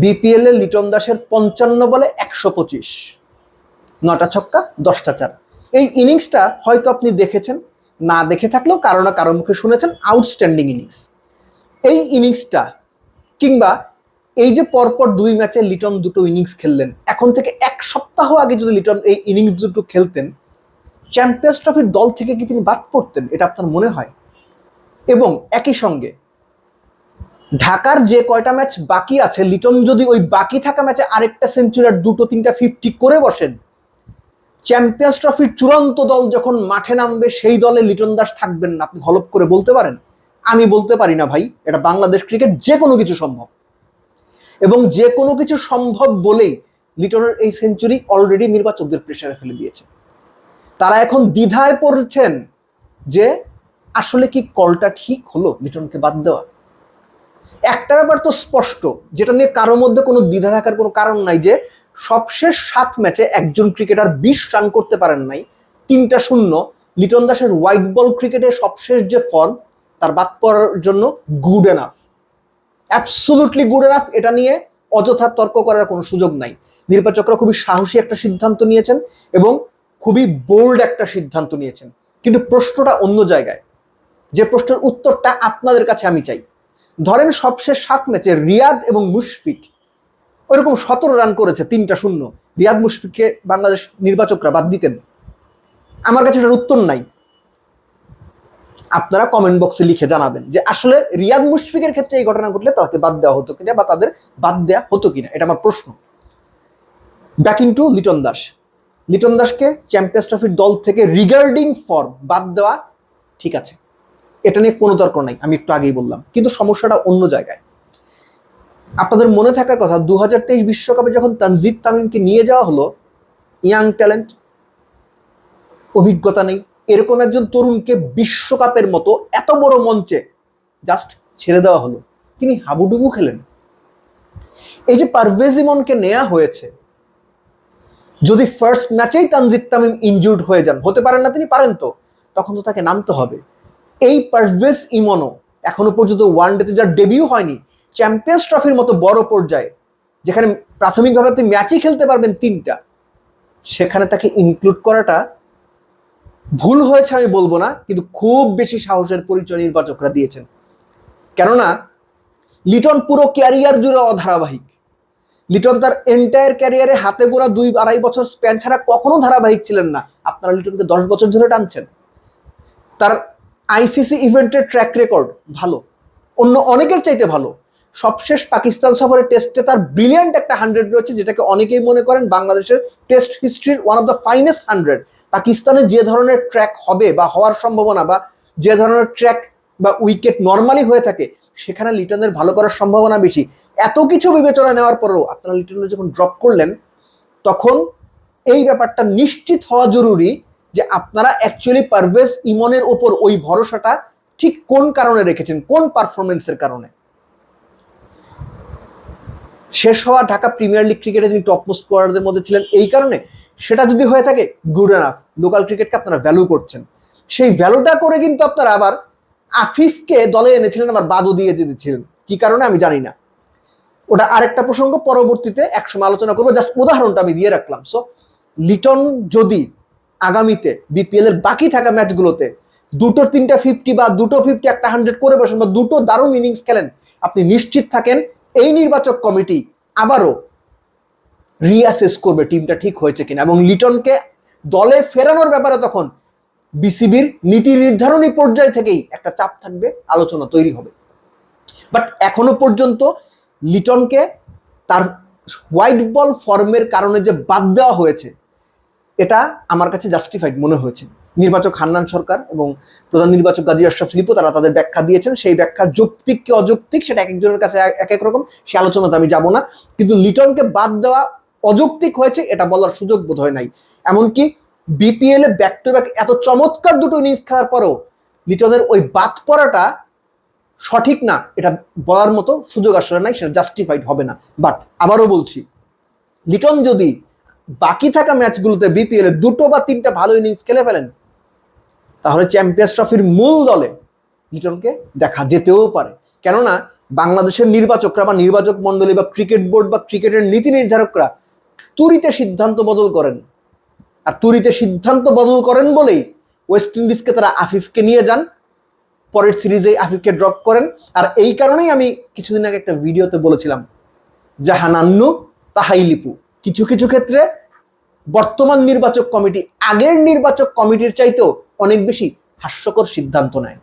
BPL এ লিটন দাসের পঞ্চান্ন বলে একশো পঁচিশ। নটা ছক্কা, দশটা চার। এই ইনিংসটা হয়তো আপনি দেখেছেন, না দেখে থাকলেও কারও না কারও মুখে শুনেছেন আউটস্ট্যান্ডিং ইনিংস। এই ইনিংসটা কিংবা এই যে পরপর দুই ম্যাচে লিটন দুটো ইনিংস খেললেন, এখন থেকে এক সপ্তাহ আগে যদি লিটন এই ইনিংস দুটো খেলতেন, চ্যাম্পিয়ন্স ট্রফির দল থেকে কি তিনি বাদ পড়তেন? এটা আপনার মনে হয়? এবং একই সঙ্গে ঢাকার যে কয়টা ম্যাচ বাকি আছে, লিটন যদি ওই বাকি থাকা ম্যাচে আরেকটা সেঞ্চুরি আর দুটো তিনটা ফিফটি করে বসেন চ্যাম্পিয়ন্স ট্রফির চূড়ান্ত দল যখন মাঠে নামবে, সেই দলে লিটন দাস থাকবেন না। আপনি হলপ করে বলতে পারেন? আমি বলতে পারি না ভাই, এটা বাংলাদেশ ক্রিকেট যে কোনো কিছু সম্ভব। এবং যে কোনো কিছু সম্ভব বলেই লিটনের এই সেঞ্চুরি অলরেডি নির্বাচকদের প্রেশারে ফেলে দিয়েছে। তারা এখন দ্বিধায় পড়ছেন যে, আসলে কি কলটা ঠিক হলো লিটনকে বাদ দেওয়া? একটা ব্যাপার তো স্পষ্ট, যেটা নিয়ে কারোর মধ্যে কোনো দ্বিধা থাকার কোনো কারণ নাই যে, সবশেষ সাত ম্যাচে একজন ক্রিকেটার বিশ রান করতে পারেন নাই, তিনটা শূন্য। লিটন দাসের হোয়াইট বল ক্রিকেটের সবশেষ যে ফর্ম তার বাদ পড়ার জন্য good enough absolutely good enough এটা নিয়ে অযথা তর্ক করার কোনো সুযোগ নাই। নির্বাচকরা খুবই সাহসী একটা সিদ্ধান্ত নিয়েছেন এবং খুবই বোল্ড একটা সিদ্ধান্ত নিয়েছেন। কিন্তু প্রশ্নটা অন্য জায়গায়। যে প্রশ্নের উত্তরটা আপনাদের কাছে আমি চাই। ধরেন সবশেষ সাত ম্যাচে রিয়াদ এবং মুশফিক ওইরকম সতেরো রান করেছে, তিনটা শূন্য। রিয়াদ, মুশফিককে বাংলাদেশ নির্বাচকরা বাদ দিতেন। আমার কাছে এটার উত্তর নাই। আপনারা কমেন্ট বক্সে লিখে জানাবেন যে আসলে রিয়াদ, মুশফিকের ক্ষেত্রে এই ঘটনা ঘটলে তাকে বাদ দেওয়া হতো কিনা বা তাদের বাদ দেওয়া হতো কিনা, এটা আমার প্রশ্ন। Back in to Liton Das. Liton দাসকে চ্যাম্পিয়ন্স ট্রফির দল থেকে রিগার্ডিং ফর্ম বাদ দেওয়া ঠিক আছে। এটা নিয়ে কোনো তর্ক নাই, আমি একটু আগেই বললাম। কিন্তু সমস্যাটা অন্য জায়গায়। আপনাদের মনে থাকার কথা দু বিশ্বকাপে যখন তানজিদ তামিমকে নিয়ে যাওয়া হলো, ইয়াং ট্যালেন্ট, অভিজ্ঞতা নেই, এরকম একজন তরুণকে বিশ্বকাপের মতো এত বড় মঞ্চে জাস্ট ছেড়ে দেওয়া হলো। তিনি হাবুডুবু খেলেন। এই যে পারভেজ ইমনকে নেওয়া হয়েছে, যদি ফার্স্ট ম্যাচেই তানজিদ তামিম ইনজুর্ড হয়ে যান, হতে পারেন না, তিনি পারেন তো, তখন তো তাকে নামতে হবে। এই পারভেজ ইমনো এখনও পর্যন্ত ওয়ান ডেতে যার ডেবিউ হয়নি চ্যাম্পিয়ন্স ট্রফির মতো বড় পর্যায়ে, যেখানে প্রাথমিকভাবে আপনি ম্যাচই খেলতে পারবেন তিনটা, সেখানে তাকে ইনক্লুড করাটা ভুল হয়েছে আমি বলব না, কিন্তু খুব বেশি সাহসের পরিচয় নির্বাচকরা দিয়েছেন। কেননা, লিটন পুরো ক্যারিয়ার জুড়ে অধারাবাহিক। লিটন তার এন্টায়ার ক্যারিয়ারে হাতে গোড়া দুই আড়াই বছর স্প্যান ছাড়া কখনো ধারাবাহিক ছিলেন না। আপনারা লিটনকে দশ বছর ধরে টানছেন। তার আইসিসি ইভেন্টের ট্র্যাক রেকর্ড ভালো। অন্য অনেকের চাইতে ভালো। সবশেষ পাকিস্তান সফরের টেস্টে তার ব্রিলিয়ান্ট একটা হান্ড্রেড রয়েছে, যেটাকে অনেকেই মনে করেন বাংলাদেশের test হিস্ট্রির one of the finest hundred পাকিস্তানে যে ধরনের ট্র্যাক হবে বা হওয়ার সম্ভাবনা বা যে ধরনের ট্র্যাক বা উইকেট নর্মালি হয়ে থাকে, সেখানে লিটনের ভালো করার সম্ভাবনা বেশি। এত কিছু বিবেচনা নেওয়ার পরেও আপনারা লিটনের যখন ড্রপ করলেন, তখন এই ব্যাপারটা নিশ্চিত হওয়া জরুরি যে আপনারা অ্যাকচুয়ালি পারভেজ ইমনের ওপর ওই ভরসাটা ঠিক কোন কারণে রেখেছেন? কোন পারফরমেন্সের কারণে? শেষ হওয়া ঢাকা প্রিমিয়ার লিগ ক্রিকেটে তিনি টপ মোস্ট স্কোয়ারদের মধ্যে ছিলেন, এই কারণে সেটা যদি হয়ে থাকে গুড এনাফ লোকাল ক্রিকেটকে আপনারা ভ্যালু করছেন। সেই ভ্যালুটা করে কিন্তু আপনারা আবার আফিফকে দলে এনেছিলেন, আবার বাদও দিয়ে দিয়েছিলেন কি কারণে আমি জানি না। ওটা আরেকটা প্রসঙ্গ, পরবর্তীতে একসময় আলোচনা করব। জাস্ট উদাহরণটা আমি দিয়ে রাখলাম। সো লিটন যদি আগামীতে বিপিএল এর বাকি থাকা ম্যাচগুলোতে দুটো তিনটা ফিফটি বা দুটো ফিফটি একটা হান্ড্রেড করে বসেন বা দুটো দারুণ ইনিংস খেলেন, আপনি নিশ্চিত থাকেন এই নির্বাচক কমিটি আবারও রিঅ্যাসেস করবে টিমটা ঠিক হয়েছে কিনা এবং লিটনকে দলে ফেরানোর ব্যাপারে তখন বিসিবির নীতি নির্ধারণী পর্যায় থেকেই একটা চাপ থাকবে, আলোচনা তৈরি হবে। বাট এখনও পর্যন্ত লিটনকে তার হোয়াইট বল ফর্মের কারণে যে বাদ দেওয়া হয়েছে এটা আমার কাছে জাস্টিফাইড মনে হয়েছে। নির্বাচক হান্নান সরকার এবং প্রধান নির্বাচক গাজী আশরাফ স্লিপও তারা তাদের ব্যাখ্যা দিয়েছেন। সেই ব্যাখ্যা যৌক্তিক কি অযৌক্তিক সেটা এক একজনের কাছে এক এক রকম, সে আলোচনাতে আমি যাব না। কিন্তু লিটনকে বাদ দেওয়া অযৌক্তিক হয়েছে, এটা বলার সুযোগ বোধ হয় নাই। এমনকি বিপিএল এ ব্যাক টু ব্যাক এত চমৎকার দুটো ইনিংস খেলার পরও লিটনের ওই বাদ পড়াটা সঠিক না, এটা বলার মতো সুযোগ আসলে নাই, সেটা জাস্টিফাইড হবে না। বাট আবারও বলছি, লিটন যদি বাকি থাকা ম্যাচগুলোতে বিপিএল এ দুটো বা তিনটা ভালো ইনিংস খেলে ফেলেন, তাহলে চ্যাম্পিয়ন্স ট্রফির মূল দলে লিটনকে দেখা যেতেও পারে। কেননা বাংলাদেশের নির্বাচকরা বা নির্বাচক মণ্ডলী বা ক্রিকেট বোর্ড বা ক্রিকেটের নীতি নির্ধারকরা তুরিতে সিদ্ধান্ত বদল করেন। আর তুরিতে সিদ্ধান্ত বদল করেন বলেই ওয়েস্ট ইন্ডিজকে তারা আফিফকে নিয়ে যান, পরের সিরিজে আফিফকে ড্রপ করেন। আর এই কারণেই আমি কিছুদিন আগে একটা ভিডিওতে বলেছিলাম, জাহানান্নু তাহাই লিপু কিছু কিছু ক্ষেত্রে বর্তমান নির্বাচক কমিটি আগের নির্বাচক কমিটির চাইতেও অনেক বেশি হাস্যকর সিদ্ধান্ত নেয়।